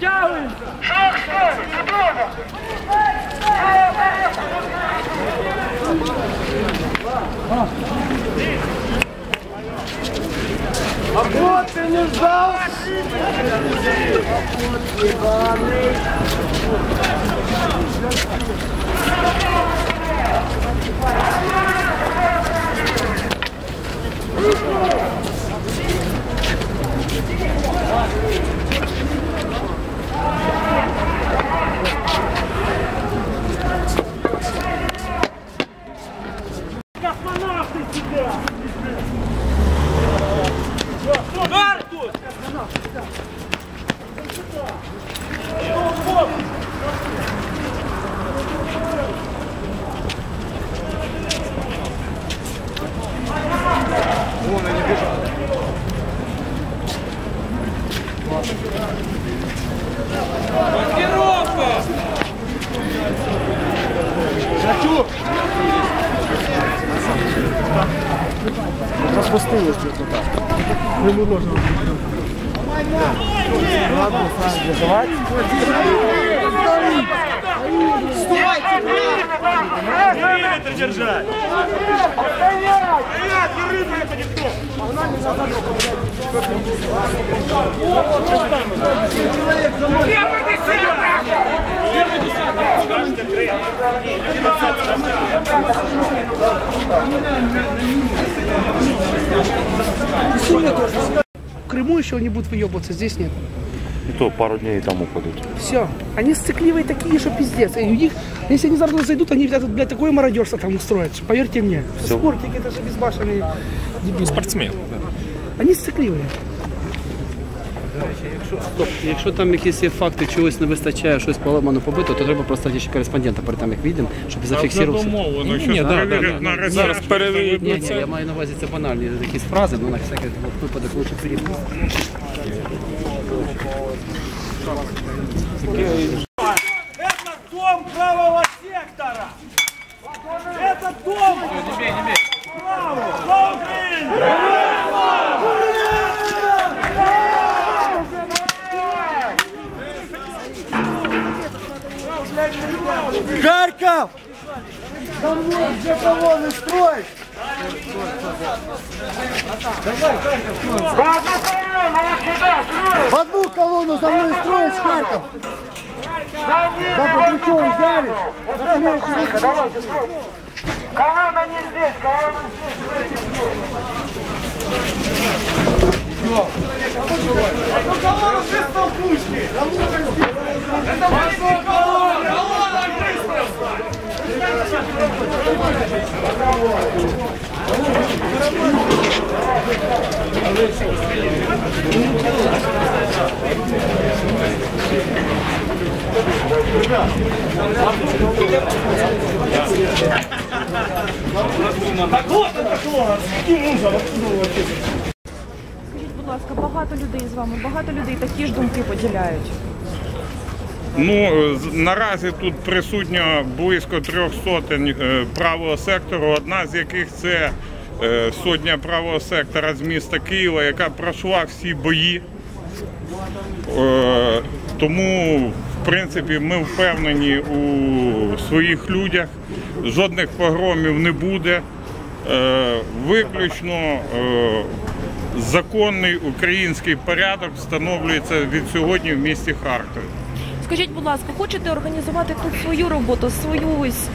Шаг стой! Ребенок! А вот ты не ждал! А вот Почему должен быть? Ладно, сам держать. Стойте! Стойте! Стойте! Держать! В Крыму еще не будут выебываться, здесь нет. И то пару дней там упадут. Все. Они сцикливые такие, что пиздец. И у них, если они завтра зайдут, они, блядь, блядь, такое мародерство там устроят. что Поверьте мне. Всё. Спортики, это же безбашенные дебилы. Спортсмен. Они сцикливые. Якщо там якісь є факти, чогось не вистачає, щось поламано побито, то треба просто ще кореспондента перед тим, як відемо, щоб зафіксувався. Ні, ні, да, да, да. Зараз перевірять Ні, на ні, це. я маю на увазі це банальні якісь фрази, ну на всякий випадок лучше перейти. Это дом правого сектора! Это дом! Не бей, не бей! Браво! За где колонны строишь? В одну колонну за мной строить Харьков! За плечом взяли! Колонна не здесь, колонна Скажіть, будь ласка, багато людей з вами, багато людей такі ж думки поділяють. Ну е, наразі тут присутньо близько трьох сотень е, правого сектору, одна з яких це е, сотня правого сектора з міста Києва, яка пройшла всі бої. Тому, в принципі, ми впевнені у своїх людях. Жодних погромів не буде. Виключно законний український порядок встановлюється від сьогодні в місті Харкові. Скажіть, будь ласка, хочете організувати тут свою роботу, свою ось?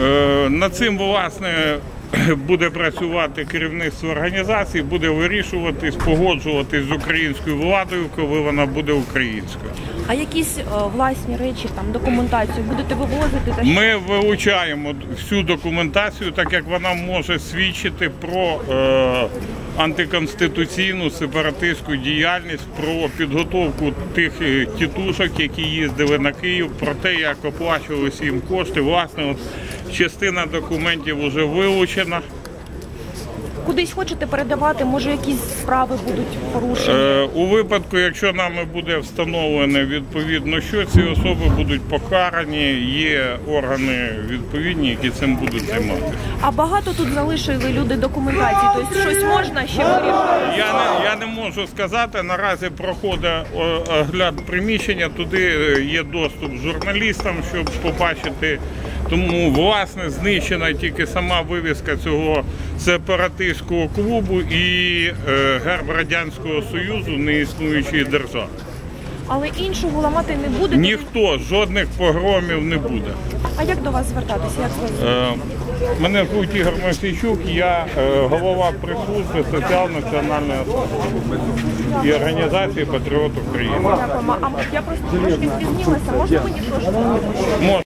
Е, Над цим, власне, буде працювати керівництво організації, буде вирішувати, погоджуватись з українською владою, коли вона буде українською. а якісь е, власні речі, там документацію будете вивозити та Ми вилучаємо всю документацію, так як вона може свідчити про е, антиконституційну сепаратистську діяльність, про підготовку тих е, тітушок, які їздили на Київ, про те, як оплачувалися їм кошти. Власне, от частина документів вже вилучена. Кудись хочете передавати, може якісь справи будуть порушені? Е, у випадку, якщо нами буде встановлено відповідно, що ці особи будуть покарані, є органи відповідні, які цим будуть займатися. А багато тут залишили люди документації, тобто щось можна ще вирішити? Я не, я не можу сказати. Наразі проходить огляд приміщення. Туди е, є доступ журналістам, щоб побачити. Тому власне знищена тільки сама вивіска цього сепаратистського клубу і е, герб радянського союзу неіснуючої держави. Але іншого ламати не буде. Ніхто жодних погромів не буде. А як до вас звертатися? Як ви Е, Мене звуть Ігор Мосійчук, я е, голова прес-служби соціал-національної служби і організації Патріот України. Дякуємо. А я просто трошки спізнилася. Можна мені трошки? Мож-